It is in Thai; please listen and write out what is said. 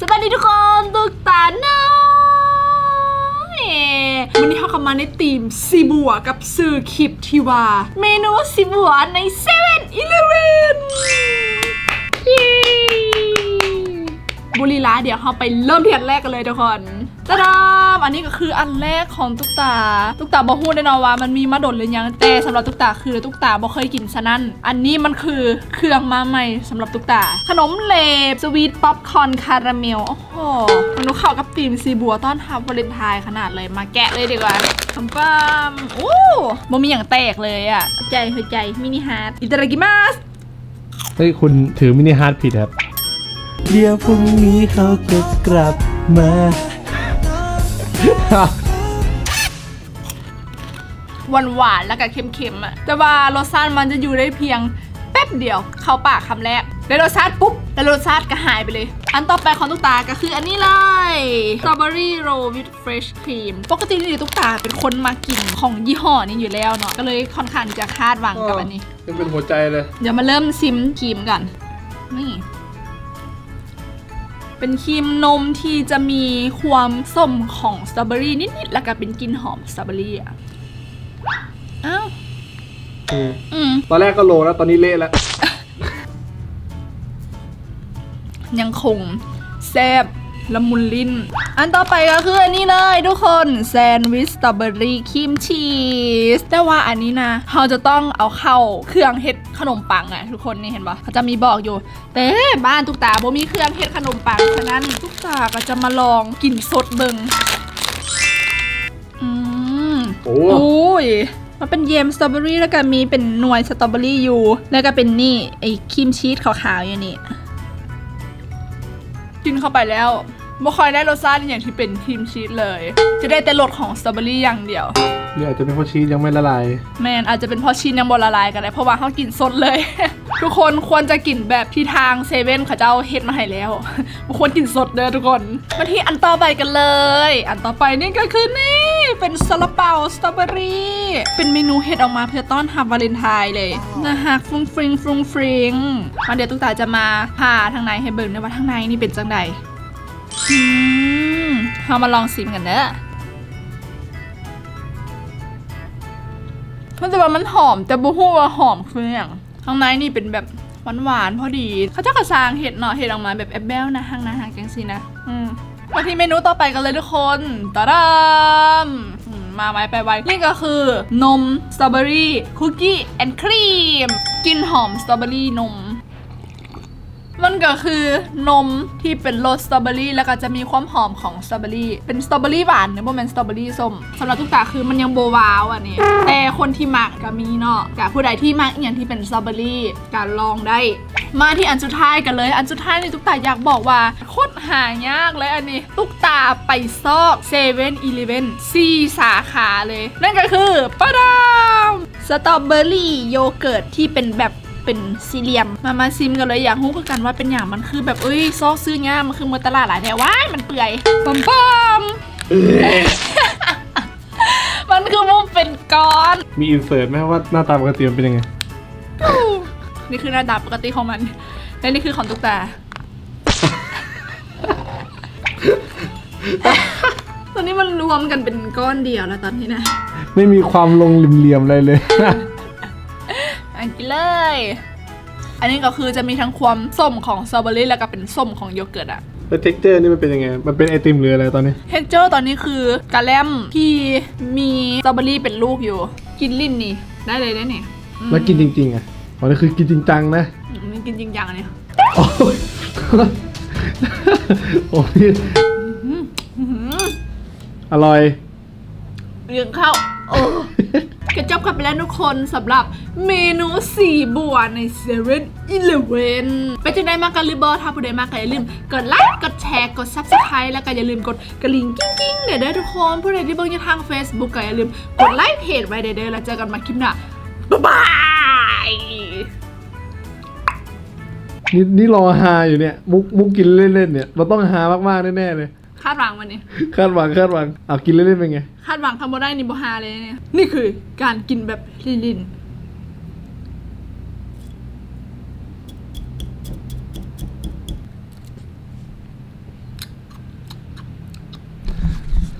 สวัสดีทุกคนตุกตาน้อยวันนี้เขาเข้ามาในทีมซีบัวกับสื่อคลิปที่ว่าเมนูซีบัวในเซเว่นอีเลเวนบุรีลาเดี๋ยวเราไปเริ่มที่อันแรกกันเลยทุกคน ตะดามอันนี้ก็คืออันแรกของตุ๊กตา ตุ๊กตาบอกพูดแน่นอนว่ามันมีมาดนหรือยังแต่สำหรับตุ๊กตาคือตุ๊กตาบ่เคยกินซะนั่นอันนี้มันคือเครื่องมาใหม่สำหรับตุ๊กตา ขนมเลบสวีทป๊อปคอร์นคาราเมลโอ้โหมันดูเข้ากับธีมซีบัวต้อนรับวาเลนไทน์ขนาดเลยมาแกะเลยดีกว่าคำปั้มโอ้บ่มีอย่างแตกเลยอะใจหัวใจมินิฮาร์ดอิตาลีกิมัสเฮ้ยคุณถือมินิฮาร์ดผิดครับเดี๋ยวพรุ่งนี้เขาจะกลับมา หวานหวานๆแล้วก็เค็มๆอะแต่ว่ารสชาติมันจะอยู่ได้เพียงแป๊บเดียวเข้าปากคำแรกได้รสชาติปุ๊บแล้วรสชาติก็หายไปเลย อันต่อไปของตุ๊กตาก็คืออันนี้เลยสตรอเบอรี่โรลวิ h เฟรชครีมปกตินี่ตุ๊กตาเป็นคนมากินของยี่ห้อนี้อยู่แล้วเนาะก็เลยค่อนข้างจะคาดหวังกับอันนี้ยังเป็นหัวใจเลย เดี๋ยวมาเริ่มซิมครีมกันนี่ เป็นครีมนมที่จะมีความส้มของสตรอเบอรี่นิดๆแล้วก็เป็นกลิ่นหอมสตรอเบอรี่อะอ้าวอืมตอนแรกก็โลแล้วตอนนี้เละแล้ว ยังคงแซ่บ ละมุนลิ้น อันต่อไปก็คืออันนี้เลยทุกคนแซนด์วิชสตรอเบอรี่ครีมชีสแต่ว่าอันนี้นะเราจะต้องเอาเข้าเครื่องเฮ็ดขนมปังอะทุกคนนี่เห็นปะเขาจะมีบอกอยู่ แต่บ้านตุ๊กตาบ่มีเครื่องเฮ็ดขนมปังฉะนั้นตุ๊กตาก็จะมาลองกินสดเบิงอืมโอ้โอ้ยมันเป็นเยมสตรอเบอรี่แล้วก็มีเป็นหน่วยสตรอเบอรี่อยู่ แล้วก็เป็นนี่ไอ้ครีมชีสขาวๆอยู่นี่ กินเข้าไปแล้ว ไม่ค่อยได้รสชาติอย่างที่เป็นครีมชีสเลย จะได้แต่รสของสตรอเบอรี่อย่างเดียวนี่อาจจะเป็นเพราะชีสยังไม่ละลาย แมนอาจจะเป็นเพราะชีสยังบละลายกันได้เพราะว่าเขากินสดเลย ทุกคนควรจะกินแบบที่ทางเซเว่นเขาเจ้าเฮ็ดมาให้แล้วบ่ควรกินสดเด้อทุกคน มาที่อันต่อไปกันเลย อันต่อไปนี่ก็คือนี่เป็นซาลาเปาสตรอเบอรี่เป็นเมนูเฮ็ดออกมาเพื่อต้อนรับวาเลนไทน์เลยนะฮะฟรุงฟริงฟรุงฟริงมาเดี๋ยวตุ๊กตาจะมาผ่าทางในให้เบิ่งนะว่าทางในนี่เป็นจังใด อืมเรามาลองชิมกันเด้อมันจะว่ามันหอมแต่บูฮู้ว่าหอมคืออย่างข้างในนี่เป็นแบบหวานๆพอดี เขาจะกระซางเห็ดเนาะเห็ดออกมาแบบแอบเบลนะทางนะทางแกงซีนะ อืมมาที่เมนูต่อไปกันเลยทุกคนตาดามมาไว้ไปไว้นี่ก็คือนมสตรอเบอรี่คุกกี้แอนด์ครีมกลินหอมสตรอเบอรี่นม มันก็คือนมที่เป็นรสสตรอเบอรี่แล้วก็จะมีความหอมของสตรอเบอรี่เป็นสตรอเบอรี่หวานเนี่ยบ่แม่นสตรอเบอรี่ส้มสำหรับทุกตาคือมันยังโบวาวอะนี่แต่คนที่มักก็มีเนาะกับผู้ใดที่มักอหย่างที่เป็นสตรอเบอรี่ก็ลองได้ มาที่อันสุดท้ายกันเลย อันสุดท้ายนี่ตุ๊กตาอยากบอกว่าโคตรหายากเลยอันนี้ตุ๊กตาไปซอกเซเว่นอีเลเว่นสี่สาขาเลย นั่นก็คือปะดามสตรอเบอรี่โยเกิร์ตที่เป็นแบบ เป็นสี่เหลี่ยม มามาซิมกันเลยอยากรู้คือกันว่าเป็นอย่างมันคือแบบเอ้ยซอกซื้อง่ายมันคือมือตลาดหลายแต่ว้ายมันเปื่อยปั๊มปั๊มมันคือมุมเป็นก้อน มีอินเสิร์ตไหมว่าหน้าตาปกติมันเป็นยังไง นี่คือหน้าตาปกติของมัน และนี่คือของตุ๊กตาตอนนี้มันรวมกันเป็นก้อนเดียวแล้วตอนนี้นะ ไม่มีความลงเหลี่ยมๆอะไรเลยอัน กินเลย อันนี้ก็คือจะมีทั้งความส้มของสตรอเบอรี่แล้วก็เป็นส้มของโยเกิร์ตอะแล้วเท็กเจอร์นี่มันเป็นยังไง มันเป็นไอติมหรืออะไรตอนนี้ เทคเจอร์ตอนนี้คือกะแลมที่มีสตรอเบอรี่เป็นลูกอยู่ กินลิ้นนี่ ได้เลยได้เนี่ยแล้วกินจริงๆอะอ๋อนี่คือกินจริงจังนะอืมมันกินจริงจังอันเนี่ยโอ้ยโอ้ยอร่อยเลี้ยงข้าวโอ้ กระจบกันไปแล้วทุกคนสำหรับเมนูสีบัวในเซเว่นอีเลเวนไปจะได้มากกันหรือบอถ้าผู้ใดมากก็อย่าลืมกดไลค์กดแชร์กด subscribe แล้วก็อย่าลืมกดกระลิ่งกิ้งกิ้งเดี๋ยวเด้ทุกคนผู้ใดที่เบิ่งอยู่ทาง Facebook ก็อย่าลืมกดไลค์เพจไว้เด้อเด้อแล้วเจอกันมาคลิปหน้าบ๊ายบายนี่นี่รอฮาอยู่เนี่ย มุกมุกกินเล่นๆเนี่ยมันต้องฮามากๆแน่ๆเลย คาดหวังวันนี้คาดหวังคาดหวังเอากินเล่นๆเป็นไง คาดหวังทำบ่ได้นี่บ่ฮาเลยเนี่ย นี่คือการกินแบบลิลินๆ